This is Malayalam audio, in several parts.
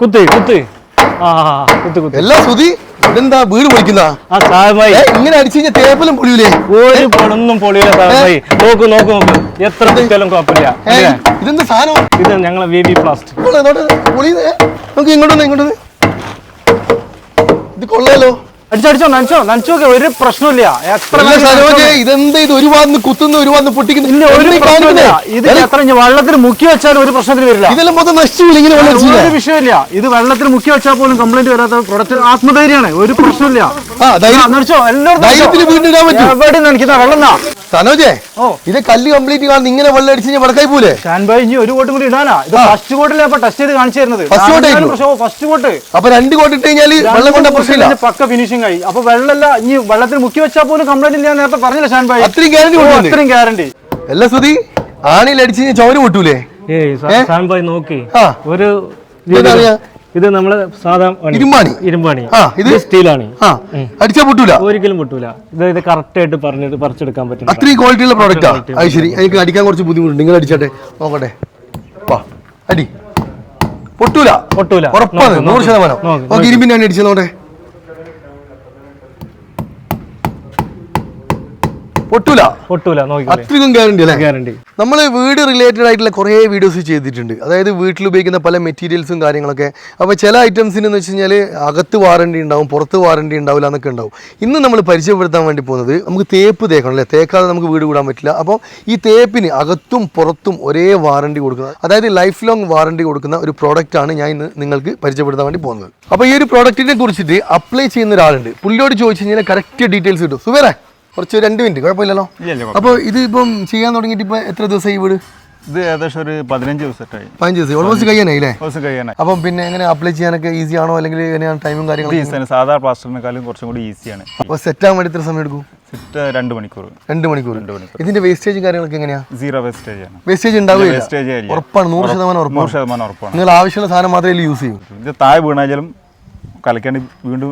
കുത്ത് കുത്ത്. എല്ലാ സുതി ഇതെന്താ വീട് പൊളിക്കുന്ന? ആ സാഹബായി ഇങ്ങനെ അടിച്ചു കഴിഞ്ഞാൽ തേപ്പലും പൊളിയൂലേ? ഒരു പണൊന്നും പൊളിയില്ല സാഹബായി നോക്കൂ നോക്കൂ നോക്കൂ. എത്ര കുത്തിയാലും കുഴപ്പമില്ല. ഇതെന്താ സാധനം? ഇത് ഞങ്ങളെ വി ബി പ്ലാസ്റ്റ് ഇവിടെ ഇതോട്ട് പൊളിയുന്നേ. നമുക്ക് ഇങ്ങോട്ട് വന്നേ, ഇങ്ങോട്ട് ഇത് കൊള്ളാലോ? അടിച്ചടിച്ചോ നനച്ചോ നനച്ചോക്കെ ഒരു പ്രശ്നമില്ല എത്ര നനച്ചോ. ഇതെന്താ ഇത് ഒരു കുത്തുന്നു ഒരു പൊട്ടിക്കുന്നു? ഇല്ല ഒരു പ്രശ്നമില്ല ഇത് എത്ര വെള്ളത്തിൽ മുക്കി വെച്ചാലും ഒരു പ്രശ്നത്തിന് വരില്ല. ഇതെല്ലാം മൊത്തം നശിച്ചു പോയി ഇങ്ങനെ ഒരു വിഷയമില്ല. ഇത് വെള്ളത്തിൽ മുക്കി വെച്ചാൽ പോലും കംപ്ലൈന്റ് വരാത്ത പ്രൊഡക്റ്റ് ആത്മധൈര്യമാണ്. ഒരു പ്രശ്നമില്ല നടിച്ചോ എല്ലാവരും നനക്കുന്ന വെള്ളം ഓ. ഇത് കല്ല് കംപ്ലീറ്റ് കാണുന്ന ഇങ്ങനെ വെള്ളം അടിച്ച് വടക്കായി പോലെ ഇനി ഒരു കോട്ടും കൂടി ഇടാനാ. ഇത് ഫസ്റ്റ് കോട്ടിലെ അപ്പൊ ടെസ്റ്റ് ചെയ്ത് കാണിച്ചു തരുന്നത്. ഫസ്റ്റ് ആയിരുന്നു? ഫസ്റ്റ് കോട്ട് അപ്പൊ രണ്ട് കോട്ട് ഇട്ട് കഴിഞ്ഞാൽ വെള്ളം കൊണ്ട പ്രശ്നമില്ല. പക്ക ഫിനിഷിംഗ് ആയി അപ്പൊ വെള്ളമല്ല ഇനി വെള്ളത്തിൽ മുക്കി വെച്ചാൽ പോലും കംപ്ലൈന്റ് ഇല്ല എന്ന് നേരത്തെ പറഞ്ഞില്ല ഷാൻബായി അത്രയും ഗ്യാരണ്ടി അത്രയും ഗ്യാരണ്ടി അല്ല അടിച്ച് കഴിഞ്ഞാൽ ചോര പൊട്ടൂലേ? ഏയ് ഷാൻബായി നോക്കി. ഒരു ഇത് നമ്മൾ സാധാ പണി. ഇരുമ്പാണി. ഇരുമ്പാണി. ഇത്? സ്റ്റീലാണ്. ആ അടിച്ചാ പൊട്ടൂല? ഒരിക്കലും പൊട്ടൂല. ഇത് ഇത് കറക്റ്റ് ആയിട്ട് പറഞ്ഞത് പറിച്ചെടുക്കാൻ പറ്റും അത്രയും ക്വാളിറ്റി ഉള്ള പ്രോഡക്റ്റാ അത് ശരി. എനിക്ക് അടിക്കാൻ കുറച്ച് ബുദ്ധിമുട്ടുണ്ട്. നിങ്ങൾ അടിച്ചാട്ടെ? നോക്കട്ടെ. അടി. പൊട്ടൂല. പൊട്ടൂല. ഉറപ്പാണ്. നൂറ് നോക്ക്, ശതമാനം. ഇരുമ്പിന്റെ അടിച്ചത് നോട്ടെ പൊട്ടൂല. പൊട്ടൂല അത്രയും ഗ്യാരണ്ടി അല്ലേ? ഗ്യാരണ്ടി നമ്മൾ വീട് റിലേറ്റഡ് ആയിട്ടുള്ള കുറേ വീഡിയോസ് ചെയ്തിട്ടുണ്ട്. അതായത് വീട്ടിൽ ഉപയോഗിക്കുന്ന പല മെറ്റീരിയൽസും കാര്യങ്ങളൊക്കെ. അപ്പോൾ ചില ഐറ്റംസിന് എന്ന് വെച്ച് കഴിഞ്ഞാൽ അകത്ത് വാറണ്ടി ഉണ്ടാവും പുറത്ത് വാറണ്ടി ഉണ്ടാവില്ല എന്നൊക്കെ ഉണ്ടാവും. ഇന്ന് നമ്മൾ പരിചയപ്പെടുത്താൻ വേണ്ടി പോകുന്നത് നമുക്ക് തേപ്പ് തേക്കണം അല്ലേ? തേക്കാതെ നമുക്ക് വീട് കൂടാൻ പറ്റില്ല. അപ്പോൾ ഈ തേപ്പിന് അകത്തും പുറത്തും ഒരേ വാറണ്ടി കൊടുക്കുന്നത് അതായത് ലൈഫ് ലോങ് വാറണ്ടി കൊടുക്കുന്ന ഒരു പ്രോഡക്റ്റ് ആണ് ഞാൻ ഇന്ന് നിങ്ങൾക്ക് പരിചയപ്പെടുത്താൻ വേണ്ടി പോകുന്നത്. അപ്പോൾ ഈ ഒരു പ്രോഡക്റ്റിനെ കുറിച്ചിട്ട് അപ്ലൈ ചെയ്യുന്ന ഒരാളുണ്ട്. പുള്ളിയോട് ചോദിച്ചു കഴിഞ്ഞാൽ കറക്റ്റ് ഡീറ്റെയിൽസ് കിട്ടും. സുവേറെ കുറച്ച് രണ്ട് മിനിറ്റ് കുഴപ്പമില്ലല്ലോ? അപ്പോൾ ഇത് ഇപ്പം ചെയ്യാൻ തുടങ്ങിയിട്ട് ഇപ്പം എത്ര ദിവസമായി വീട്? ഇത് ഏകദേശം ഒരു പതിനഞ്ച് ദിവസമായിട്ടായി. പതിനഞ്ച് ദിവസം ഓൾമോസ്റ്റ് കഴിയാനായി അല്ലേ കഴിയാനായി. അപ്പം പിന്നെ എങ്ങനെ അപ്ലൈ ചെയ്യാനൊക്കെ ഈസി ആണോ? അല്ലെങ്കിൽ എങ്ങനെയാണ് ടൈമും കാര്യങ്ങളും സാധാരണ സാധാ പ്ലാസ്റ്ററിനെക്കാളും കുറച്ചും കൂടി ഈസിയാണ് അപ്പോൾ സെറ്റ് ആകാൻ വേണ്ടി എത്ര സമയം എടുക്കും? സിറ്റ് രണ്ട് മണിക്കൂർ. രണ്ട് മണിക്കൂർ. ഇതിന്റെ വേസ്റ്റേജ് കാര്യങ്ങളൊക്കെ എങ്ങനെയാ? സീറോ വേസ്റ്റേജ് ആണ്. വേസ്റ്റേജ് ഉണ്ടാവില്ല വേസ്റ്റേജ് ഉറപ്പാണ്. നൂറ് ശതമാനം നൂറ് ഉറപ്പാണ്. ശതമാനം ഉറപ്പാണ്. നിങ്ങൾ ആവശ്യമുള്ള സാധനം മാത്രമേ യൂസ് ചെയ്യൂ. ഇത് താഴെ വീണാലും കലക്കാണ്ട് വീണ്ടും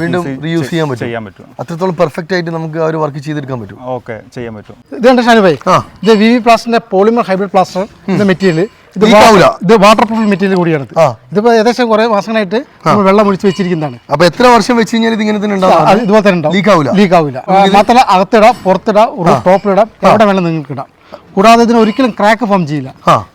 വീണ്ടും റീയൂസ് ചെയ്യാൻ പറ്റും. ചെയ്യാൻ പറ്റും. അത്രത്തോളം പെർഫെക്റ്റ് ആയിട്ട് നമുക്ക് ആ ഒരു വർക്ക് ചെയ്തെടുക്കാൻ പറ്റും. ഓക്കെ ചെയ്യാൻ പറ്റും. ഇത് കണ്ട ഷാനുഭായി ഇത് വി വി പ്ലാസ്റ്റിന്റെ പോളിമർ ഹൈബ്രിഡ് പ്ലാസ്റ്റർ ഇത് മെറ്റീരിയൽ ഇത് ഇത് വാട്ടർ പ്രൂഫ് മെറ്റീരിയൽ കൂടിയാണ്. ഇതിപ്പോ ഏകദേശം കുറെ മാസങ്ങളായിട്ട് നമ്മൾ വെള്ളം ഒഴിച്ച് വെച്ചിരിക്കുന്നതാണ്. അപ്പൊ എത്ര വർഷം വെച്ച് കഴിഞ്ഞാൽ ഇത് ഇങ്ങനെ തന്നെ അത് ഉണ്ടാവും? ഇതുപോലെ തന്നെ ഉണ്ടാവും. ലീക്ക് ആവില്ല ലീക്ക് ആവില്ല മാത്രമല്ല അകത്തിടാം പുറത്തിടാം ടോപ്പിലിടാം എവിടെ വേണം നിങ്ങൾക്ക് ഇടാം. കൂടാതെ ഇതിന് ഒരിക്കലും ക്രാക്ക് ഫോം ചെയ്യില്ല.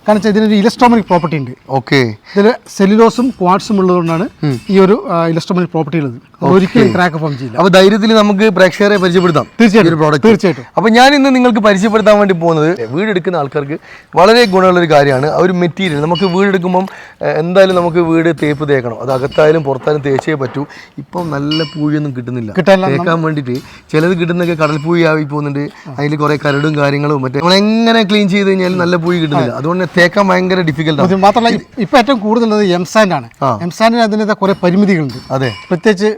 കാരണം ഇതിനൊരു ഇലസ്ട്രോമിക് പ്രോപ്പർട്ടി ഉണ്ട്. ഓക്കെ ഇതിൽ സെല്ലുലോസും ക്വാഡ്സും ഉള്ളതുകൊണ്ടാണ് ഈ ഒരു ഇലസ്ട്രോമിക് പ്രോപ്പർട്ടി ഉള്ളത്. ഒരിക്കലും ക്രാക്ക് ഫോം ചെയ്യില്ല. അപ്പൊ ധൈര്യത്തിൽ നമുക്ക് പ്രേക്ഷകരെ പരിചയപ്പെടുത്താം തീർച്ചയായിട്ടും, product. തീർച്ചയായിട്ടും. അപ്പൊ ഞാൻ ഇന്ന് നിങ്ങൾക്ക് പരിചയപ്പെടുത്താൻ വേണ്ടി പോകുന്നത് വീടെടുക്കുന്ന ആൾക്കാർക്ക് വളരെ ഗുണമുള്ള ഒരു കാര്യമാണ്. ആ ഒരു മെറ്റീരിയൽ നമുക്ക് വീടെടുക്കുമ്പം എന്തായാലും നമുക്ക് വീട് തേപ്പ് തേക്കണം. അത് അകത്തായാലും പുറത്തായാലും തേച്ചേ പറ്റൂ. ഇപ്പം നല്ല പൂഴിയൊന്നും കിട്ടുന്നില്ല. തേക്കാൻ വേണ്ടിയിട്ട് ചിലത് കിട്ടുന്നൊക്കെ കടൽപ്പൂഴി പൂഴി ആയി പോകുന്നുണ്ട്. അതിൽ കുറെ കരടും കാര്യങ്ങളും മറ്റേ നമ്മൾ എങ്ങനെ ക്ലീൻ ചെയ്ത് കഴിഞ്ഞാൽ നല്ല പൂയി കിട്ടുന്നില്ല. അതുകൊണ്ട് തേക്കാൻ ഭയങ്കര ഡിഫിക്കൽട്ട് ആണ്. മാത്രമല്ല ഇപ്പൊ ഏറ്റവും കൂടുതലുള്ളത് എംസാൻഡ് ആണ്. എം സാൻഡിന് അതിന്റെ കുറെ പരിമിതികളുണ്ട്. അതെ. പ്രത്യേകിച്ച്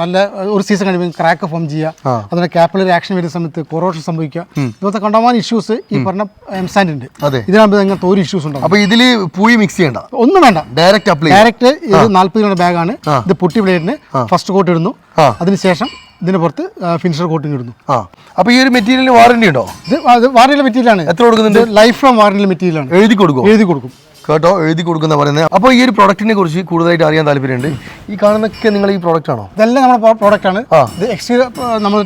നല്ല ഒരു സീസൺ കഴിയുമ്പോൾ ക്രാക്ക് ഫോം ചെയ്യുക അതിന് ക്യാപ്പിലറി ആക്ഷൻ വരുന്ന സമയത്ത് കൊറോഷൻ സംഭവിക്കുക ഇതുപോലത്തെ കണ്ടമാനം ഇഷ്യൂസ് ഈ പറഞ്ഞ എംസാൻഡ് ഉണ്ട് അതെ. ഇതിനാകുമ്പോൾ അങ്ങനത്തെ ഒരു ഇഷ്യൂസ് ഉണ്ടാവും. അപ്പൊ ഇതിൽ പൂയി മിക്സ് ചെയ്യണ്ട? ഒന്നും വേണ്ട. ഡയറക്റ്റ് അപ്ലൈ ഡയറക്റ്റ് ഇത് നാല്പത് കിലോ ബാഗാണ് ഇത് പൊട്ടി ബ്ലേഡിന് ഫസ്റ്റ് കോട്ട് ഇടുന്നു. അതിനുശേഷം ഇതിന് പുറത്ത് ഫിനിഷർ കോട്ടിങ് ഇടുന്നു. ആ. അപ്പോൾ ഈ ഒരു മെറ്റീരിയലിന് വാറണ്ടി ഉണ്ടോ? ഇത് മെറ്റീരിയൽ മെറ്റീരിയലാണ് എത്ര കൊടുക്കുന്നുണ്ട്? ലൈഫ് ലോങ് വാറണ്ടിയിലെ മെറ്റീരിയലാണ് എഴുതി കൊടുക്കും എഴുതി കൊടുക്കും. കേട്ടോ എഴുതി കൊടുക്കുന്ന പറയുന്നത് അപ്പോൾ ഈ ഒരു പ്രൊഡക്റ്റിനെ കുറിച്ച് കൂടുതലായിട്ട് അറിയാൻ താല്പര്യമുണ്ട്. ഈ കാണുന്നൊക്കെ നിങ്ങൾ ഈ പ്രോഡക്റ്റ് ആണോ? ഇതെല്ലാം നമ്മുടെ പ്രോഡക്റ്റ് ആണ്. ഇത് എക്സ്റ്റീരിയർ നമ്മൾ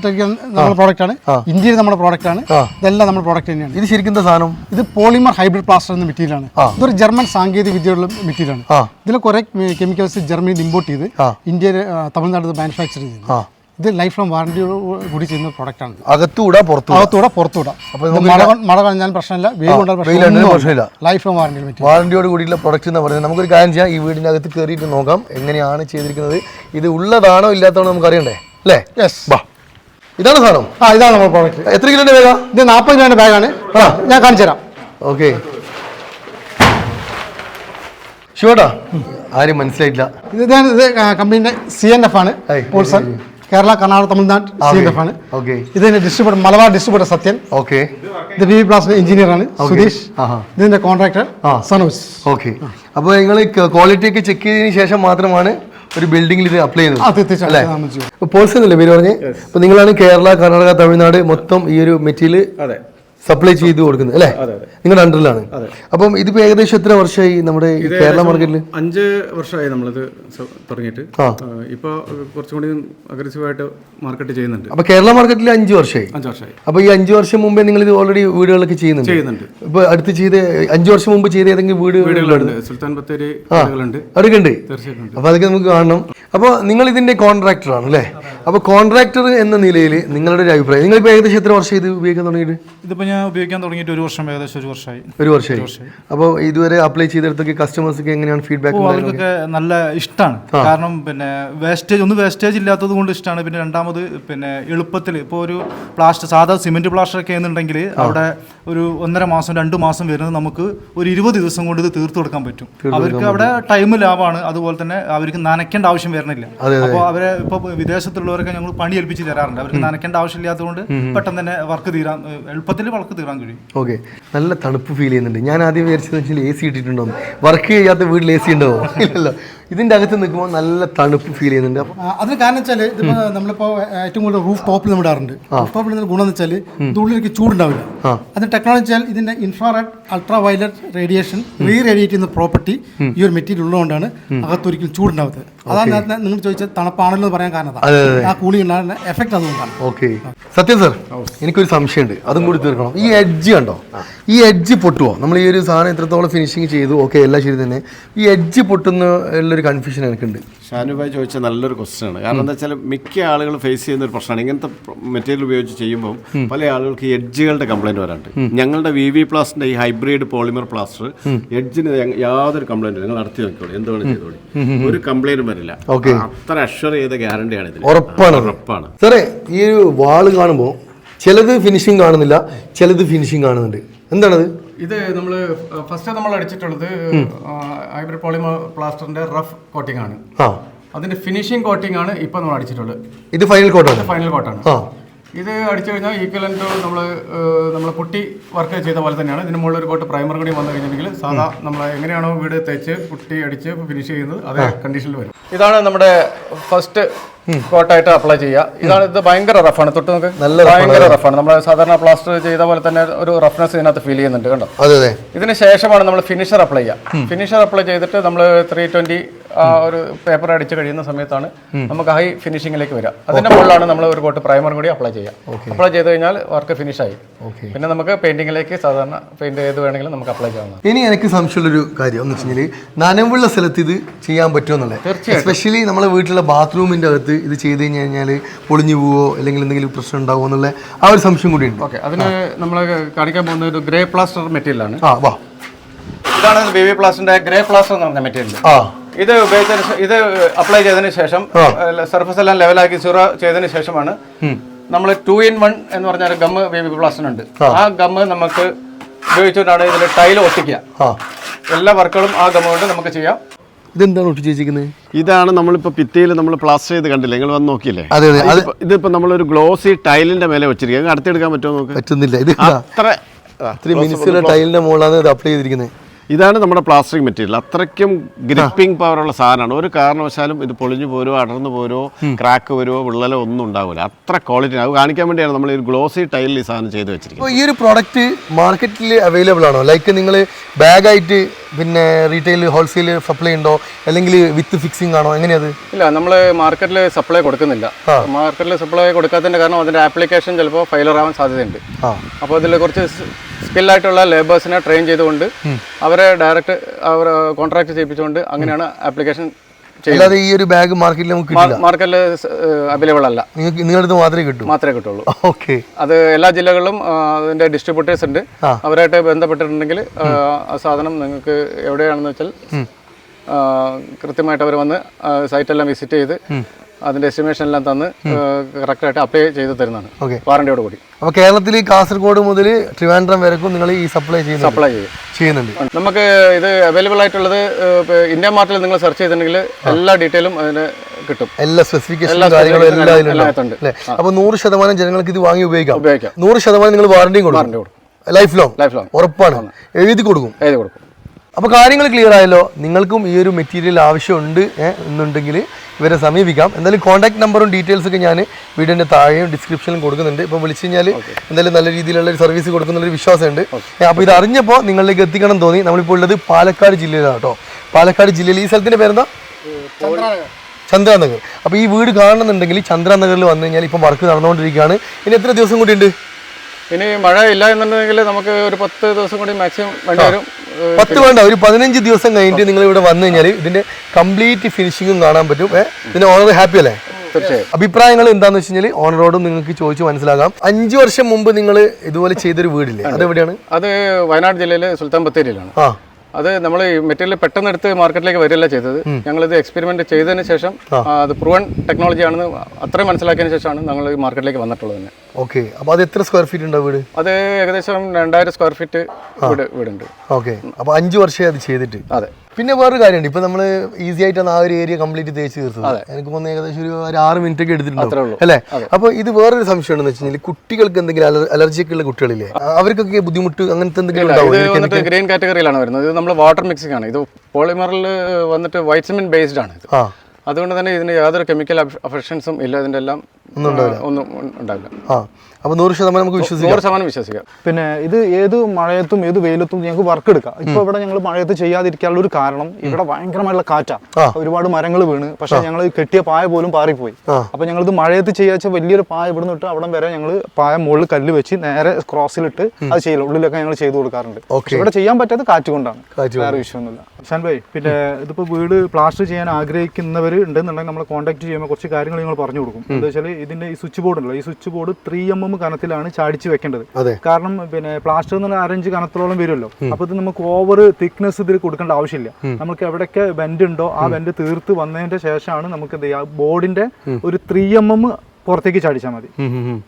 നമ്മുടെ പ്രോഡക്റ്റ് ആണ്. ഇന്ത്യയിൽ നമ്മുടെ പ്രോഡക്റ്റ് ആണ്. ഇതെല്ലാം നമ്മുടെ പ്രോഡക്റ്റ് തന്നെയാണ്. ഇത് ശരിക്കും സാധനം? ഇത് പോളിമർ ഹൈബ്രിഡ് പ്ലാസ്റ്റർ എന്ന മെറ്റീരിയൽ ആണ്. ഇതൊരു ജർമ്മൻ സാങ്കേതിക വിദ്യയുള്ള മെറ്റീരിയൽ ആണ്. ഇതിൽ കുറെ കെമിക്കൽസ് ജർമ്മനിയിൽ ഇമ്പോർട്ട് ചെയ്ത് ഇന്ത്യയിൽ തമിഴ്നാട് മാനുഫാക്ചർ ആ. ഇത് ലൈഫ് ലോങ് വാറണ്ടി കൂടി ചെയ്യുന്ന പ്രോഡക്റ്റ് ആണ്. അകത്തൂടാ പുറത്തൂടാ അകത്തൂടെ പുറത്തൂടെ മഴ മഴ കഴിഞ്ഞാൽ പ്രശ്നമില്ല വെയിൽ കൊണ്ടാൽ പ്രശ്നമില്ല. ലൈഫ് ലോങ് വാറണ്ടി വാറണ്ടിയോട് കൂടിയുള്ള പ്രൊഡക്റ്റ് എന്ന് പറയുന്നത് നമുക്കൊരു കാര്യം ചെയ്യാം. ഈ വീടിന്റെ അകത്ത് കയറിയിട്ട് നോക്കാം. എങ്ങനെയാണ് ചെയ്തിരിക്കുന്നത്? ഇത് ഉള്ളതാണോ ഇല്ലാത്തതാണോ നമുക്ക് അറിയണ്ടേ? അല്ലേ? യെസ് ബാ. ഇതാണ് സാധനം. ആ ഇതാണ് നമ്മുടെ പ്രോഡക്റ്റ് എത്ര കിലോന്റെ ബാഗ് ഇത് നാൽപ്പത് രൂപയുടെ ബാഗാണ് ഞാൻ കാണിച്ചു തരാം. ഓക്കെ. ഷുവട്ടാ? ആരും മനസ്സിലായിട്ടില്ല. ഇത് കമ്പനീന്റെ സി എൻ എഫ് ആണ്. Polson. Kerala Karnataka Tamil Nadu C F ആണ്. ഓക്കെ ഇതിന്റെ distributor Malabar distributor Sathyan. Okay ഇത് വി പ്ലാസ് എഞ്ചിനീയർ ആണ്. സുധീഷ്. ആഹാ. ഇതിന്റെ കോൺട്രാക്ടർ സനോസ് സനോജ്. ഓക്കെ അപ്പോൾ നിങ്ങൾ ക്വാളിറ്റി ഒക്കെ ചെക്ക് ചെയ്തതിന് ശേഷം മാത്രമാണ് ഒരു ബിൽഡിംഗിൽ ഇത് അപ്ലൈ ചെയ്യുന്നത്. അല്ലേ? പോൾസ് എന്നല്ലേ പേര് പറഞ്ഞ്? അപ്പോൾ നിങ്ങളാണ് കേരള കർണാടക തമിഴ്നാട് മൊത്തം ഈ ഒരു മെറ്റീരിയൽ അതെ. സപ്ലൈ ചെയ്ത് കൊടുക്കുന്നത് അല്ലേ? നിങ്ങളുടെ അണ്ടറിലാണ്. അപ്പം ഇതിപ്പോ ഏകദേശം എത്ര വർഷമായി നമ്മുടെ കേരള മാർക്കറ്റിൽ അഞ്ച് വർഷമായി നമ്മളിത് തുടങ്ങിയിട്ട്. ഇപ്പൊ കുറച്ചുകൂടി അഗ്രസീവായിട്ട് മാർക്കറ്റ് ചെയ്യുന്നുണ്ട്. അപ്പൊ കേരള മാർക്കറ്റിൽ അഞ്ച് വർഷമായി. അഞ്ച് വർഷമായി. അപ്പൊ ഈ അഞ്ച് വർഷം മുമ്പേ നിങ്ങൾ ഇത് ഓൾറെഡി വീടുകളൊക്കെ ചെയ്യുന്നുണ്ട്. ചെയ്യുന്നുണ്ട്. ഇപ്പൊ അടുത്ത് ചെയ്ത് അഞ്ച് വർഷം മുമ്പ് ചെയ്ത ഏതെങ്കിലും വീട് വീടുകളുണ്ട്. സുൽത്താൻ ബത്തേരി വീടുകളുണ്ട്. അടുക്കുണ്ട്. തീർച്ചയായിട്ടും അപ്പൊ അതൊക്കെ നമുക്ക് കാണണം. അപ്പോൾ നിങ്ങൾ ഇതിന്റെ കോൺട്രാക്ടർ ആണ് അല്ലേ? അപ്പൊ കോൺട്രാക്ടർ എന്ന നിലയിൽ നിങ്ങളുടെ ഒരു അഭിപ്രായം നിങ്ങൾ ഇപ്പൊ ഏകദേശം എത്ര വർഷം ഇത് ഉപയോഗിക്കാൻ തുടങ്ങിയിട്ട്? ഇതിപ്പോൾ ഞാൻ ഉപയോഗിക്കാൻ തുടങ്ങിയിട്ട് ഒരു വർഷം ഏകദേശം ഒരു വർഷമായി. ഒരു വർഷമായി. അപ്പോൾ ഇതുവരെ അപ്ലൈ ചെയ്തെടുത്തൊക്കെ കസ്റ്റമേഴ്സൊക്കെ എങ്ങനെയാണ് ഫീഡ്ബാക്ക് അപ്പോൾ അവർക്കൊക്കെ നല്ല ഇഷ്ടമാണ് കാരണം പിന്നെ വേസ്റ്റേജ് ഒന്ന് വേസ്റ്റേജ് ഇല്ലാത്തത് കൊണ്ട് ഇഷ്ടമാണ് പിന്നെ രണ്ടാമത് പിന്നെ എളുപ്പത്തിൽ ഇപ്പോൾ ഒരു പ്ലാസ്റ്റർ സാധാ സിമെന്റ് പ്ലാസ്റ്റർ ഒക്കെ എന്നുണ്ടെങ്കിൽ അവിടെ ഒരു ഒന്നര മാസം രണ്ട് മാസം വരുന്നത് നമുക്ക് ഒരു ഇരുപത് ദിവസം കൊണ്ട് ഇത് തീർത്തു കൊടുക്കാൻ പറ്റും. അവർക്ക് അവിടെ ടൈം ലാഭമാണ്. അതുപോലെ തന്നെ അവർക്ക് നനയ്ക്കേണ്ട ആവശ്യം വരണില്ല അപ്പോൾ അവരെ ഇപ്പോൾ വിദേശത്തുള്ളവരൊക്കെ ഞങ്ങൾ പണി ഏൽപ്പിച്ച് തരാറുണ്ട്. അവർക്ക് നനയ്ക്കേണ്ട ആവശ്യമില്ലാത്തതുകൊണ്ട് പെട്ടെന്ന് തന്നെ വർക്ക് തീരാൻ എളുപ്പത്തിൽ വർക്ക് തീരാൻ കഴിയും. ഓക്കെ. നല്ല തണുപ്പ് ഫീൽ ചെയ്യുന്നുണ്ട്. ഞാൻ ആദ്യം വിചാരിച്ചത് വെച്ചാൽ എ സി ഇട്ടിട്ടുണ്ടോ വർക്ക് ചെയ്യാത്ത വീട്ടിൽ എ സി ഉണ്ടോ? ഇല്ലല്ലോ. ഇതിന്റെ അകത്ത് നിൽക്കുമ്പോൾ നല്ല തണുപ്പ് ഫീൽ ചെയ്യുന്നുണ്ട്. അപ്പോൾ അതിന് കാരണം വെച്ചാൽ ഇതിപ്പോ നമ്മളിപ്പോ ഏറ്റവും കൂടുതൽ റൂഫ് ടോപ്പിൽ നമ്മൾ ഇടാറുണ്ട് റൂഫ് ടോപ്പിൽ നിന്ന് ഗുണം എന്ന് വെച്ചാൽ തുള്ളിലേക്ക് ഉള്ളിലേക്ക് ചൂടുണ്ടാവില്ല. അതിന് ടെക്നോളജി വെച്ചാൽ ഇതിന്റെ infrared ultraviolet radiation re radiate ചെയ്യുന്ന പ്രോപ്പർട്ടി ഈ ഒരു മെറ്റീരിയൽ ഉള്ളതുകൊണ്ടാണ് അകത്തൊരിക്കലും ചൂടുണ്ടാവുന്നത് അതാണ് നേരത്തെ നിങ്ങൾ ചോദിച്ചത് തണുപ്പാണല്ലോ എന്ന് പറയാൻ കാരണം. ആ കൂളി ഉണ്ടാകുന്ന എഫക്ട് അതുകൊണ്ടാണ് ഓക്കെ. സത്യം സർ എനിക്കൊരു സംശയമുണ്ട്. അതും കൂടി തീർക്കണം. ഈ എഡ്ജ് കണ്ടോ? ഈ എഡ്ജ് പൊട്ടുവോ? നമ്മൾ ഈ ഒരു സാധനം എത്രത്തോളം ഫിനിഷിങ് ചെയ്തു. ഓക്കെ എല്ലാം ശരി തന്നെ. ഈ എഡ്ജ് പൊട്ടുന്ന ഉള്ളൊരു കൺഫ്യൂഷൻ എനിക്കുണ്ട്. ഷാനുഭായ് ചോദിച്ച നല്ലൊരു ക്വസ്റ്റ്യൻ ആണ്. കാരണം എന്താ വെച്ചാൽ മിക്ക ആളുകൾ ഫേസ് ചെയ്യുന്ന ഒരു പ്രശ്നമാണ്. ഇങ്ങനത്തെ മെറ്റീരിയൽ ഉപയോഗിച്ച് ചെയ്യുമ്പോൾ പല ആളുകൾക്ക് എഡ്ജുകളുടെ കംപ്ലൈന്റ് വരാണ്ട് ഞങ്ങളുടെ വി വി പ്ലാസ്റ്റിന്റെ ഈ ഹൈബ്രിഡ് പോളിമർ പ്ലാസ്റ്റർ എഡ്ജിന് യാതൊരു കംപ്ലൈന്റ് നിങ്ങൾ നടത്തി നോക്കിയോളൂ എന്ത് വേണം ചെയ്തോളി? ഒരു കംപ്ലൈന്റും വരില്ല. അത്ര അഷർ ചെയ്ത ഗ്യാരണ്ടിയാണ് ഇതിൽ ഉറപ്പാണ്. ഉറപ്പാണ്. സാറേ ഈ ഒരു വാൾ കാണുമ്പോൾ ചിലത് ഫിനിഷിങ് കാണുന്നില്ല ചിലത് ഫിനിഷിങ് കാണുന്നുണ്ട്. എന്താണത്? ഇത് നമ്മൾ ഫസ്റ്റ് നമ്മൾ അടിച്ചിട്ടുള്ളത് ഹൈബ്രിഡ് പോളിമർ പ്ലാസ്റ്ററിന്റെ റഫ് കോട്ടിംഗ് ആണ്. അതിന്റെ ഫിനിഷിംഗ് കോട്ടിംഗ് ആണ് ഇപ്പൊ നമ്മൾ അടിച്ചിട്ടുള്ളത്. ഇത് ഫൈനൽ കോട്ടാണ് ഫൈനൽ കോട്ടാണ് ഇത് അടിച്ചു കഴിഞ്ഞാൽ ഈക്വലൻ ടു നമ്മൾ നമ്മൾ പുട്ടി വർക്ക് ചെയ്ത പോലെ തന്നെയാണ്. ഇതിന് മുകളിൽ ഒരു കോട്ട് പ്രൈമർ കൂടി വന്നു കഴിഞ്ഞിട്ടുണ്ടെങ്കിൽ സാധാ നമ്മൾ എങ്ങനെയാണോ വീട് തേച്ച് പുട്ടി അടിച്ച് ഫിനിഷ് ചെയ്യുന്നത് അതേ കണ്ടീഷനിൽ വരും. ഇതാണ് നമ്മുടെ ഫസ്റ്റ് കോട്ടായിട്ട് അപ്ലൈ ചെയ്യുക. ഇതാണ് ഇത് ഭയങ്കര റഫാണ് തൊട്ട് നോക്ക്. നല്ല ഭയങ്കര റഫാണ് നമ്മൾ സാധാരണ പ്ലാസ്റ്റർ ചെയ്ത പോലെ തന്നെ ഒരു റഫ്നെസ് ഇതിനകത്ത് ഫീൽ ചെയ്യുന്നുണ്ട് കണ്ടോ? ഇതിന് ശേഷമാണ് നമ്മൾ ഫിനിഷർ അപ്ലൈ ചെയ്യുക. ഫിനിഷർ അപ്ലൈ ചെയ്തിട്ട് നമ്മൾ ത്രീ ട്വന്റി ഒരു പേപ്പർ അടിച്ച് കഴിയുന്ന സമയത്താണ് നമുക്ക് ഹൈ ഫിനിഷിംഗിലേക്ക് വരിക. അതിന്റെ മുകളിലാണ് നമ്മൾ ഒരു കോട്ട് പ്രൈമർ കൂടി അപ്ലൈ ചെയ്യുക. അപ്ലൈ ചെയ്ത് കഴിഞ്ഞാൽ വർക്ക് ഫിനിഷ് ആയി. പിന്നെ നമുക്ക് പെയിന്റിങ്ങിലേക്ക് സാധാരണ പെയിന്റ് ഏത് വേണമെങ്കിലും നമുക്ക് അപ്ലൈ ചെയ്യാവുന്നതാണ്. ഇനി എനിക്ക് സംശയമുള്ളൊരു കാര്യം എന്ന് വെച്ചാൽ നനവുള്ള സ്ഥലത്ത് ഇത് ചെയ്യാൻ പറ്റുമോ പറ്റുമെന്നുള്ളത് എസ്പെഷ്യലി നമ്മളെ വീട്ടിലെ ബാത്റൂമിന്റെ അകത്ത് ഇത് ചെയ്ത് കഴിഞ്ഞ് കഴിഞ്ഞാൽ പൊളിഞ്ഞു പോവോ അല്ലെങ്കിൽ എന്തെങ്കിലും പ്രശ്നം ഉണ്ടാവുമോ എന്നുള്ള ആ ഒരു സംശയം കൂടി ഉണ്ട്. ഓക്കെ അതിന് നമ്മൾ കാണിക്കാൻ പോകുന്ന ഒരു ഗ്രേ പ്ലാസ്റ്റർ മെറ്റീരിയലാണ് ആ വാ. ഇതാണ് ബേബി പ്ലാസ്റ്ററിന്റെ ഗ്രേ പ്ലാസ്റ്റർ എന്ന് പറഞ്ഞ മെറ്റീരിയൽ ആ. ഇത് ഉപയോഗിച്ചതിന് ഇത് അപ്ലൈ ചെയ്തതിന് ശേഷം സർഫസ് എല്ലാം ലെവലാക്കി സീറോ ചെയ്തതിന് ശേഷമാണ് നമ്മൾ ടു ഇൻ വൺ എന്ന് പറഞ്ഞാൽ ഒരു ഗമ്മ് ബേബി പ്ലാസ്റ്റിന് ഉണ്ട്. ആ. ഗമ്മ് നമുക്ക് ഉപയോഗിച്ചുകൊണ്ടാണ് ഇതിൽ ടൈൽ ഒട്ടിക്കുക. എല്ലാ വർക്കുകളും ആ ഗമ്മ കൊണ്ട് നമുക്ക് ചെയ്യാം. ഇതെന്താണ് ഒട്ടിച്ചിരിക്കുന്നത് ഇതാണ് നമ്മളിപ്പോൾ ഭിത്തിയിൽ നമ്മൾ പ്ലാസ്റ്റർ ചെയ്ത് കണ്ടില്ലേ? നിങ്ങൾ വന്ന് നോക്കിയില്ലേ? അതെ അതെ. അത് ഇതിപ്പോ- ഇതിപ്പോ നമ്മളൊരു ഗ്ലോസി ടൈലിന്റെ മേലെ വെച്ചിരിക്കുക. അങ്ങ് അടുത്തെടുക്കാൻ പറ്റുമോ നോക്ക് പറ്റുന്നില്ല. ഇത് അത്ര ടൈലിന്റെ മുകളിലാണ് ഇത് അപ്ലൈ ചെയ്തിരിക്കുന്നത് ഇതാണ് നമ്മുടെ പ്ലാസ്റ്റിക് മെറ്റീരിയൽ. അത്രയ്ക്കും ഗ്രിപ്പിംഗ് പവർ ഉള്ള സാധനമാണ്. ഒരു കാരണവശാലും ഇത് പൊളിഞ്ഞു പോരോ അടർന്നു പോരോ ക്രാക്ക് വരുമോ വിള്ളലോ ഒന്നും ഉണ്ടാവില്ല. അത്ര ക്വാളിറ്റി അത് കാണിക്കാൻ വേണ്ടിയാണ് നമ്മൾ ഈ ഗ്ലോസി ടൈലിൽ ഈ സാധനം ചെയ്ത് വെച്ചിരിക്കുന്നത്. ഈ ഒരു പ്രോഡക്റ്റ് മാർക്കറ്റിൽ അവൈലബിൾ ആണോ? ലൈക്ക് നിങ്ങൾ ബാഗായിട്ട് പിന്നെ റീറ്റെയിൽ ഹോൾസെയിൽ സപ്ലൈ ഉണ്ടോ? അല്ലെങ്കിൽ വിത്ത് ഫിക്സിംഗ് ആണോ? എങ്ങനെയത് ഇല്ല നമ്മൾ മാർക്കറ്റിൽ സപ്ലൈ കൊടുക്കുന്നില്ല. മാർക്കറ്റിൽ സപ്ലൈ കൊടുക്കാത്തതിന്റെ കാരണം അതിന്റെ ആപ്ലിക്കേഷൻ ചിലപ്പോൾ ഫെയിലർ ആവാൻ സാധ്യതയുണ്ട്. അപ്പോൾ അതിൽ കുറച്ച് സ്കില്ലായിട്ടുള്ള ലേബേഴ്സിനെ ട്രെയിൻ ചെയ്തുകൊണ്ട് അവരെ ഡയറക്റ്റ് അവർ കോൺട്രാക്ട് ചെയ്യിപ്പിച്ചുകൊണ്ട് അങ്ങനെയാണ് ആപ്ലിക്കേഷൻ അല്ലാതെ ഈ ഒരു ബാഗ് മാർക്കറ്റിൽ നമുക്ക് മാർക്കറ്റിൽ അവൈലബിൾ അല്ല. നിങ്ങൾക്ക് നിങ്ങളുടെ മാത്രമേ കിട്ടൂ. മാത്രമേ കിട്ടുള്ളൂ. ഓക്കെ. അത് എല്ലാ ജില്ലകളിലും അതിന്റെ ഡിസ്ട്രിബ്യൂട്ടേഴ്സ് ഉണ്ട്. അവരായിട്ട് ബന്ധപ്പെട്ടിട്ടുണ്ടെങ്കിൽ സാധനം നിങ്ങൾക്ക് എവിടെയാണെന്ന് വെച്ചാൽ കൃത്യമായിട്ട് അവർ വന്ന് സൈറ്റെല്ലാം വിസിറ്റ് ചെയ്ത് അതിന്റെ എസ്റ്റിമേഷൻ എല്ലാം തന്ന് കറക്റ്റായിട്ട് അപ്ലൈ ചെയ്ത് തരുന്നതാണ്. Okay. വാറണ്ടിയോട് കൂടി. അപ്പോൾ കേരളത്തിൽ കാസർഗോഡ് മുതൽ ട്രിവാൻഡ്രം വരെക്കും നിങ്ങൾ ഈ സപ്ലൈ ചെയ്യുന്നു സപ്ലൈ ചെയ്യും. ചെയ്യുന്നുണ്ട്. നമുക്ക് ഇത് അവൈലബിൾ ആയിട്ടുള്ളത് ഇന്ത്യ മാർട്ടിൽ നിങ്ങൾ സെർച്ച് ചെയ്തിട്ടുണ്ടെങ്കിൽ എല്ലാ ഡീറ്റെയിലും അതിന് കിട്ടും. എല്ലാ സ്പെസിഫിക്കേഷനും കാര്യങ്ങളും എല്ലാം അപ്പോൾ നൂറ് ശതമാനം ജനങ്ങൾക്ക് ഇത് വാങ്ങി ഉപയോഗിക്കാം. ഉപയോഗിക്കാം. നൂറ് ശതമാനം നിങ്ങൾ വാറണ്ടിയും വാറണ്ടി കൊടുക്കും കൊടുക്കും. ലൈഫ് ലോങ് ലൈഫ് ലോങ് ഉറപ്പാണ്. എഴുതി കൊടുക്കും. എഴുതി കൊടുക്കും. അപ്പോൾ കാര്യങ്ങൾ ക്ലിയർ ആയല്ലോ. നിങ്ങൾക്കും ഈ ഒരു മെറ്റീരിയൽ ആവശ്യമുണ്ട് എന്നുണ്ടെങ്കിൽ ഇവരെ സമീപിക്കാം. എന്തായാലും കോൺടാക്ട് നമ്പറും ഡീറ്റെയിൽസൊക്കെ ഞാൻ വീഡിയോന്റെ താഴെയും ഡിസ്ക്രിപ്ഷനിലും കൊടുക്കുന്നുണ്ട്. ഇപ്പോൾ വിളിച്ചു കഴിഞ്ഞാൽ എന്തായാലും നല്ല രീതിയിലുള്ള ഒരു സർവീസ് കൊടുക്കുന്നുള്ളൊരു വിശ്വാസമുണ്ട്. അപ്പോൾ ഇത് അറിഞ്ഞപ്പോൾ നിങ്ങളിലേക്ക് എത്തിക്കണം എന്ന് തോന്നി. നമ്മളിപ്പോൾ ഉള്ളത് പാലക്കാട് ജില്ലയിലാണ് കേട്ടോ. പാലക്കാട് ജില്ലയിൽ ഈ സ്ഥലത്തിന്റെ പേരെന്താ? ചന്ദ്രാനഗർ. അപ്പോൾ ഈ വീട് കാണണമെന്നുണ്ടെങ്കിൽ ചന്ദ്രാനഗറിൽ വന്നു കഴിഞ്ഞാൽ ഇപ്പം വർക്ക് നടന്നുകൊണ്ടിരിക്കുകയാണ്. ഇനി എത്ര ദിവസം കൂടിയുണ്ട്? ഉണ്ട് ഇനി മഴ ഇല്ല എന്നുണ്ടെങ്കിൽ നമുക്ക് ഒരു പത്ത് ദിവസം കൂടി മാക്സിമം വേണ്ടി വരും. പത്ത് വേണ്ട ഒരു പതിനഞ്ച് ദിവസം കഴിഞ്ഞിട്ട് നിങ്ങൾ ഇവിടെ വന്നു കഴിഞ്ഞാൽ ഇതിന്റെ കംപ്ലീറ്റ് ഫിനിഷിങ്ങും കാണാൻ പറ്റും. ഇതിന് ഇതിന്റെ ഓണർ ഹാപ്പി അല്ലേ? തീർച്ചയായും. അഭിപ്രായങ്ങൾ എന്താന്ന് വെച്ച് കഴിഞ്ഞാൽ ഓണറോടും നിങ്ങൾക്ക് ചോദിച്ചു മനസ്സിലാകാം. അഞ്ചു വർഷം മുമ്പ് നിങ്ങൾ ഇതുപോലെ ചെയ്തൊരു വീടില്ലേ? അത്. എവിടെയാണ് അത് വയനാട് ജില്ലയിലെ സുൽത്താൻ ബത്തേരിയിലാണ്. അത് നമ്മൾ ഈ മെറ്റീരിയൽ പെട്ടെന്ന് എടുത്ത് മാർക്കറ്റിലേക്ക് വരില്ല ചെയ്തത്. ഞങ്ങൾ ഇത് എക്സ്പെരിമെന്റ് ചെയ്തതിന് ശേഷം അത് പ്രൂവൺ ടെക്നോളജി ആണെന്ന് അത്രയും മനസ്സിലാക്കിയതിന് ശേഷമാണ് ഞങ്ങൾ മാർക്കറ്റിലേക്ക് വന്നിട്ടുള്ളത് തന്നെ. ഓക്കെ അപ്പോൾ അത് എത്ര സ്ക്വയർ ഫീറ്റ് ഉണ്ടോ വീട്? അത് ഏകദേശം രണ്ടായിരം സ്ക്വയർ ഫീറ്റ് വീട് വീടുണ്ട്. ഓക്കെ അപ്പോൾ അഞ്ചു വർഷമേ അത് ചെയ്തിട്ട്. അതെ. പിന്നെ വേറൊരു കാര്യമുണ്ട്. ഇപ്പൊ നമ്മൾ ഈസി ആയിട്ടാണ് ആ ഒരു ഏരിയ കംപ്ലീറ്റ് തേച്ച് തീർത്തത്. എനിക്ക് തോന്നുന്നു ഏകദേശം ഒരു ആറ് മിനിറ്റ് ഒക്കെ എടുത്തിട്ടുണ്ടോ അല്ലേ? അപ്പൊ ഇത് വേറൊരു സംശയം ഉണ്ടെന്ന് വെച്ചാൽ കുട്ടികൾക്ക് എന്തെങ്കിലും അലർജി ഒക്കെ ഉള്ള കുട്ടികളില്ലേ? അവർക്കൊക്കെ ബുദ്ധിമുട്ട് അങ്ങനത്തെ എന്തെങ്കിലും ഗ്രീൻ കാറ്റഗറിയിലാണ് വരുന്നത്. ഇത് നമ്മൾ വാട്ടർ മിക്സിംഗ് ആണ് ഇത് പോളിമറിൽ വന്നിട്ട് വൈറ്റമിൻ ബേസ്ഡ് ആണ് അതുകൊണ്ട് തന്നെ ഇതിന് യാതൊരു കെമിക്കൽ അഫക്ഷൻസും ഇല്ല. ഇതിന്റെ എല്ലാം ഒന്നും ഉണ്ടാവില്ല. ആ അപ്പൊ നൂറ് ശതമാനം നമുക്ക് വിശ്വസിക്കാം. നൂറ് ശതമാനം വിശ്വസിക്കാം. പിന്നെ ഇത് ഏത് മഴയത്തും ഏത് വെയിലത്തും ഞങ്ങൾക്ക് വർക്ക് എടുക്കാം ഇപ്പൊ ഇവിടെ ഞങ്ങൾ മഴയത്ത് ചെയ്യാതിരിക്കാനുള്ള ഒരു കാരണം ഇവിടെ ഭയങ്കരമായിട്ടുള്ള കാറ്റാ. ഒരുപാട് മരങ്ങൾ വീണ്. പക്ഷെ ഞങ്ങൾ കെട്ടിയ പായ പോലും പാറിപ്പോയി. അപ്പൊ ഞങ്ങൾ ഇത് മഴയത്ത് ചെയ്യാച്ച വലിയൊരു പായ ഇവിടെ നിന്നിട്ട് അവിടെ വരെ ഞങ്ങൾ പായ മുകളിൽ കല്ല് വെച്ച് നേരെ ക്രോസിലിട്ട് അത് ചെയ്യില്ല ഉള്ളിലൊക്കെ ഞങ്ങൾ ചെയ്തു കൊടുക്കാറുണ്ട്. ഇവിടെ ചെയ്യാൻ പറ്റാത്ത കാറ്റ് കൊണ്ടാണ്. വേറെ വിഷയമൊന്നുമില്ല. ഷാൻ ഭായ് പിന്നെ ഇതിപ്പോ വീട് പ്ലാസ്റ്റർ ചെയ്യാൻ ആഗ്രഹിക്കുന്നവർ ഉണ്ടെന്നുണ്ടെങ്കിൽ നമ്മൾ കോൺടാക്ട് ചെയ്യുമ്പോൾ കുറച്ച് കാര്യങ്ങൾ നിങ്ങൾ പറഞ്ഞു കൊടുക്കും. എന്താ വെച്ചാൽ ഇതിന്റെ ഈ സ്വിച്ച് ബോർഡ് ഉണ്ടല്ലോ. ഈ switch board three M M കനത്തിലാണ് ചാടിച്ച് വെക്കേണ്ടത്. കാരണം പിന്നെ പ്ലാസ്റ്റർ എന്ന് പറഞ്ഞാൽ അരഞ്ച് കനത്തോളം വരുമല്ലോ. അപ്പൊ ഇത് നമുക്ക് ഓവർ തിക്നെസ് ഇതിൽ കൊടുക്കേണ്ട ആവശ്യമില്ല. നമുക്ക് എവിടെയൊക്കെ ബെൻഡ് ഉണ്ടോ ആ ബെൻഡ് തീർത്ത് വന്നതിന്റെ ശേഷമാണ് നമുക്ക് ബോർഡിന്റെ ഒരു ത്രീ എം എം പുറത്തേക്ക് ചാടിച്ചാൽ മതി.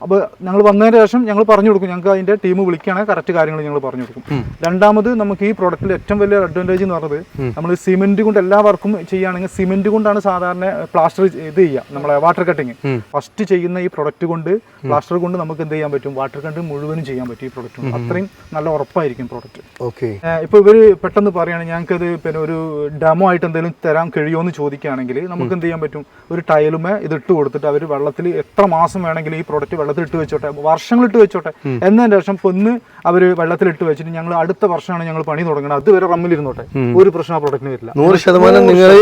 അപ്പോൾ ഞങ്ങൾ വന്നതിന് ശേഷം ഞങ്ങൾ പറഞ്ഞു കൊടുക്കും ഞങ്ങൾക്ക് അതിന്റെ ടീം വിളിക്കുകയാണെങ്കിൽ കറക്റ്റ് കാര്യങ്ങൾ ഞങ്ങൾ പറഞ്ഞു കൊടുക്കും. രണ്ടാമത് നമുക്ക് ഈ പ്രോഡക്റ്റിൽ ഏറ്റവും വലിയ അഡ്വാന്റേജ് എന്ന് പറഞ്ഞത് നമ്മൾ സിമെന്റ് കൊണ്ട് എല്ലാ വർക്കും ചെയ്യുകയാണെങ്കിൽ സിമെന്റ് കൊണ്ടാണ് സാധാരണ പ്ലാസ്റ്റർ ഇത് ചെയ്യുക നമ്മളെ വാട്ടർ കട്ടിങ് ഫസ്റ്റ് ചെയ്യുന്ന ഈ പ്രൊഡക്റ്റ് കൊണ്ട് പ്ലാസ്റ്റർ കൊണ്ട് നമുക്ക് എന്ത് ചെയ്യാൻ പറ്റും? വാട്ടർ കട്ടിങ് മുഴുവനും ചെയ്യാൻ പറ്റും ഈ പ്രൊഡക്റ്റ് കൊണ്ട്. അത്രയും നല്ല ഉറപ്പായിരിക്കും പ്രോഡക്റ്റ് ഓക്കെ. ഇപ്പൊ ഇവർ പെട്ടെന്ന് പറയുകയാണെങ്കിൽ ഞങ്ങൾക്ക് അത് പിന്നെ ഒരു ഡെമോ ആയിട്ട് എന്തെങ്കിലും തരാൻ കഴിയുമോ എന്ന് ചോദിക്കുകയാണെങ്കിൽ നമുക്ക് എന്ത് ചെയ്യാൻ പറ്റും? ഒരു ടൈലുമേ ഇതിട്ട് ഇട്ട് കൊടുത്തിട്ട് അവർ വെള്ളത്തിൽ എത്ര മാസം വേണമെങ്കിലും ഈ പ്രോഡക്റ്റ് വെള്ളത്തിൽ ഇട്ട് വെച്ചോട്ടെ വർഷങ്ങൾ ഇട്ട് വെച്ചോട്ടെ എന്നതിന് ശേഷം പൊന്ന് അവർ വെള്ളത്തിൽ ഇട്ട് വെച്ചിട്ട് ഞങ്ങൾ അടുത്ത വർഷമാണ് ഞങ്ങൾ പണി തുടങ്ങുന്നത് അതുവരെ റമ്മിലിരുന്നോട്ടെ. ഒരു പ്രശ്നം ആ പ്രോഡക്റ്റിന് വരില്ല. നൂറ് ശതമാനം നിങ്ങൾ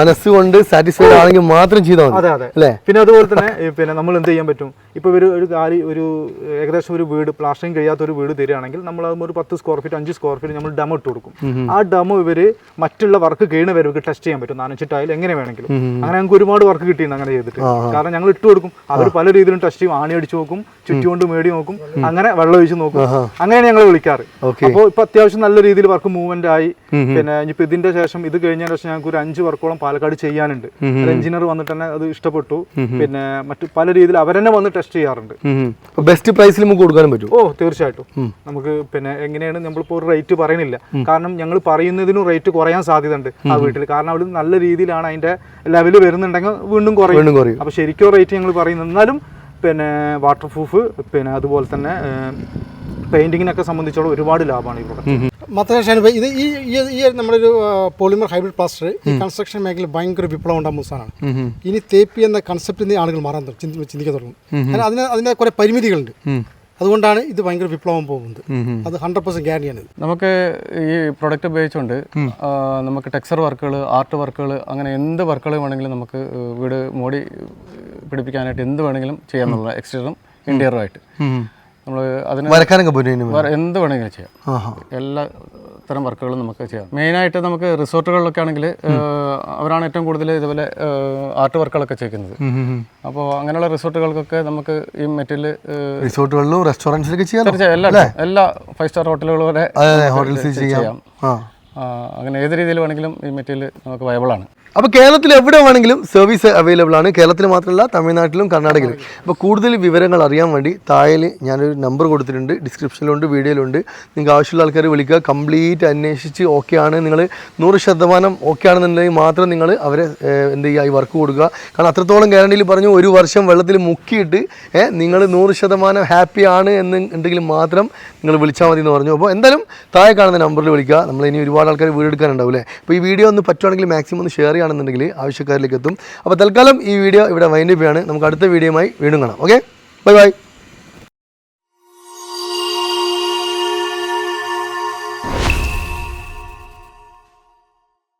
മനസ്സുകൊണ്ട് സാറ്റിസ്ഫൈഡ് ആണെങ്കിൽ മാത്രം ചെയ്താൽ അതെ അതെ. പിന്നെ അതുപോലെ തന്നെ പിന്നെ നമ്മൾ എന്ത് ചെയ്യാൻ പറ്റും? ഇപ്പൊ ഒരു ഒരു കാലി ഒരു ഏകദേശം ഒരു വീട് പ്ലാസ്റ്ററിങ് കഴിയാത്ത ഒരു വീട് തരികയാണെങ്കിൽ നമ്മൾ ഒരു പത്ത് സ്ക്വയർ ഫീറ്റ് അഞ്ച് സ്ക്വയർ ഫീറ്റ് നമ്മൾ ഡെമോ ഇട്ട് കൊടുക്കും. ആ ഡെമോ ഇവർ മറ്റുള്ള വർക്ക് കഴിയുന്ന വരെ ടെസ്റ്റ് ചെയ്യാൻ പറ്റും. നനച്ചിട്ടായാലും എങ്ങനെ വേണമെങ്കിലും. അങ്ങനെ ഞങ്ങൾക്ക് ഒരുപാട് വർക്ക് കിട്ടിയിട്ടുണ്ട് അങ്ങനെ ചെയ്തിട്ട്. കാരണം ഞങ്ങൾ ഇട്ട് കൊടുക്കും. അവർ പല രീതിയിലും ടെസ്റ്റ് ചെയ്യും. ആണി അടിച്ചു നോക്കും ചുറ്റുകൊണ്ട് മേടി നോക്കും അങ്ങനെ വെള്ളം ഒഴിച്ച് നോക്കും അങ്ങനെയാണ് ഞങ്ങൾ വിളിക്കാറ്. അപ്പോൾ ഇപ്പൊ അത്യാവശ്യം നല്ല രീതിയിൽ വർക്ക് മൂവ്മെന്റ് ആയി. പിന്നെ ഇനിയിപ്പോ ഇതിന്റെ ശേഷം ഇത് കഴിഞ്ഞതിന് ശേഷം ഞങ്ങൾക്ക് ഒരു അഞ്ച് വർക്കോളം പാലക്കാട് ചെയ്യാനുണ്ട്. എഞ്ചിനീയർ വന്നിട്ട് തന്നെ അത് ഇഷ്ടപ്പെട്ടു. പിന്നെ മറ്റു പല രീതിയിൽ അവരെന്നെ വന്ന് ടെസ്റ്റ് ചെയ്യാറുണ്ട്. ബെസ്റ്റ് പ്രൈസിൽ നമുക്ക് കൊടുക്കാനും പറ്റും? ഓ തീർച്ചയായിട്ടും. നമുക്ക് പിന്നെ എങ്ങനെയാണ് നമ്മളിപ്പോ ഒരു റേറ്റ് പറയുന്നില്ല. കാരണം ഞങ്ങൾ പറയുന്നതിനും റേറ്റ് കുറയാൻ സാധ്യതയുണ്ട് ആ വീട്ടിൽ കാരണം അവിടെ നല്ല രീതിയിലാണ് അതിന്റെ ലെവൽ വരുന്നുണ്ടെങ്കിൽ വീണ്ടും കുറയും. വീണ്ടും കുറയും. അപ്പൊ ശരിക്കും റേറ്റ് ഞങ്ങൾ പറയുന്നത് എന്നാലും പിന്നെ വാട്ടർ പ്രൂഫ് പിന്നെ അതുപോലെ തന്നെ പെയിന്റിങ്ങിനൊക്കെ സംബന്ധിച്ചോളം ഒരുപാട് ലാഭമാണ് ഈ പ്രോഡക്റ്റ് മാത്രമല്ല ഷാനു ഇത് ഈ ഈ- നമ്മുടെ നമ്മളൊരു പോളിമർ ഹൈബ്രിഡ് പ്ലാസ്റ്റർ ഈ കൺസ്ട്രക്ഷൻ മേഖലയിൽ ഭയങ്കര വിപ്ലവം ഉണ്ടാകുന്ന സാധനമാണ് ഇനി തേപ്പി എന്ന കൺസെപ്റ്റിൽ നിന്ന് ആളുകൾ മാറാൻ ചിന്തിക്കാൻ തുടങ്ങും. കാരണം അതിന് അതിന്റെ കുറെ പരിമിതികളുണ്ട്. അതുകൊണ്ടാണ് ഇത് ഭയങ്കര വിപ്ലവം പോകുന്നത്. അത് ഹൺഡ്രഡ് പെർസെന്റ് ഗ്യാരണ്ടിയാണ് നമുക്ക് ഈ പ്രൊഡക്റ്റ് ഉപയോഗിച്ചുകൊണ്ട് നമുക്ക് ടെക്സ്ചർ വർക്കുകൾ ആർട്ട് വർക്കുകൾ അങ്ങനെ എന്ത് വർക്കുകൾ വേണമെങ്കിലും നമുക്ക് വീട് മോടി പിടിപ്പിക്കാനായിട്ട് എന്ത് വേണമെങ്കിലും ചെയ്യാമെന്നുള്ള എക്സ്റ്റീരിയറും ഇന്റീരിയറുമായിട്ട് നമ്മൾ അതിന് വരക്കാനൊക്കെ പറ്റും എന്ത് വേണമെങ്കിലും ചെയ്യാം. എല്ലാ തരം വർക്കുകളും നമുക്ക് ചെയ്യാം. മെയിനായിട്ട് നമുക്ക് റിസോർട്ടുകളിലൊക്കെ ആണെങ്കിൽ അവരാണ് ഏറ്റവും കൂടുതൽ ഇതുപോലെ ആർട്ട് വർക്കുകളൊക്കെ ചെയ്യുന്നത്. അപ്പോൾ അങ്ങനെയുള്ള റിസോർട്ടുകൾക്കൊക്കെ നമുക്ക് ഈ മെറ്റീരിയൽ റിസോർട്ടുകളിലും റെസ്റ്റോറന്റ്സിലൊക്കെ ചെയ്യാം. തീർച്ചയായും എല്ലാ എല്ലാ ഫൈവ് സ്റ്റാർ ഹോട്ടലുകൾ വരെ ഹോട്ടൽസിൽ ചെയ്യാം. അങ്ങനെ ഏത് രീതിയിൽ വേണമെങ്കിലും ഈ മെറ്റീരിയൽ നമുക്ക് വയബിൾ ആണ്. അപ്പോൾ കേരളത്തിൽ എവിടെ വേണമെങ്കിലും സർവീസ് അവൈലബിൾ ആണ്. കേരളത്തിൽ മാത്രമല്ല തമിഴ്നാട്ടിലും കർണാടകയിലും. അപ്പോൾ കൂടുതൽ വിവരങ്ങൾ അറിയാൻ വേണ്ടി താഴെ ഞാനൊരു നമ്പർ കൊടുത്തിട്ടുണ്ട്. ഡിസ്ക്രിപ്ഷനിലുണ്ട് വീഡിയോയിലുണ്ട് നിങ്ങൾക്ക് ആവശ്യമുള്ള ആൾക്കാർ വിളിക്കുക. കംപ്ലീറ്റ് അന്വേഷിച്ച് ഓക്കെ ആണ്. നിങ്ങൾ നൂറ് ശതമാനം ഓക്കെ ആണെന്നുണ്ടെങ്കിൽ മാത്രം നിങ്ങൾ അവരെ എന്ത് ചെയ്യുക ഈ വർക്ക് കൊടുക്കുക. കാരണം അത്രത്തോളം ഗ്യാരണ്ടിയിൽ പറഞ്ഞു ഒരു വർഷം വെള്ളത്തിൽ മുക്കിയിട്ട് നിങ്ങൾ നൂറ് ശതമാനം ഹാപ്പി ആണ് എന്ന് ഉണ്ടെങ്കിൽ മാത്രം നിങ്ങൾ വിളിച്ചാൽ മതി എന്ന് പറഞ്ഞു. അപ്പോൾ എന്തായാലും താഴെ കാണുന്ന നമ്പറിൽ വിളിക്കുക. നമ്മൾ ഇനി ഒരുപാട് ആൾക്കാർ വീടെടുക്കാനുണ്ടാവും അല്ലേ? അപ്പോൾ ഈ വീഡിയോ ഒന്ന് പറ്റുവാണെങ്കിൽ മാക്സിമം ഒന്ന് ഷെയർ ചെയ്യുകയാണെന്നുണ്ടെങ്കിൽ ആവശ്യക്കാരിലേക്ക് എത്തും. അപ്പോൾ തൽക്കാലം ഈ വീഡിയോ ഇവിടെ വൈൻഡപ്പ് ചെയ്യാണ്. നമുക്ക് അടുത്ത വീഡിയോയുമായി വീണ്ടും കാണാം. Okay bye bye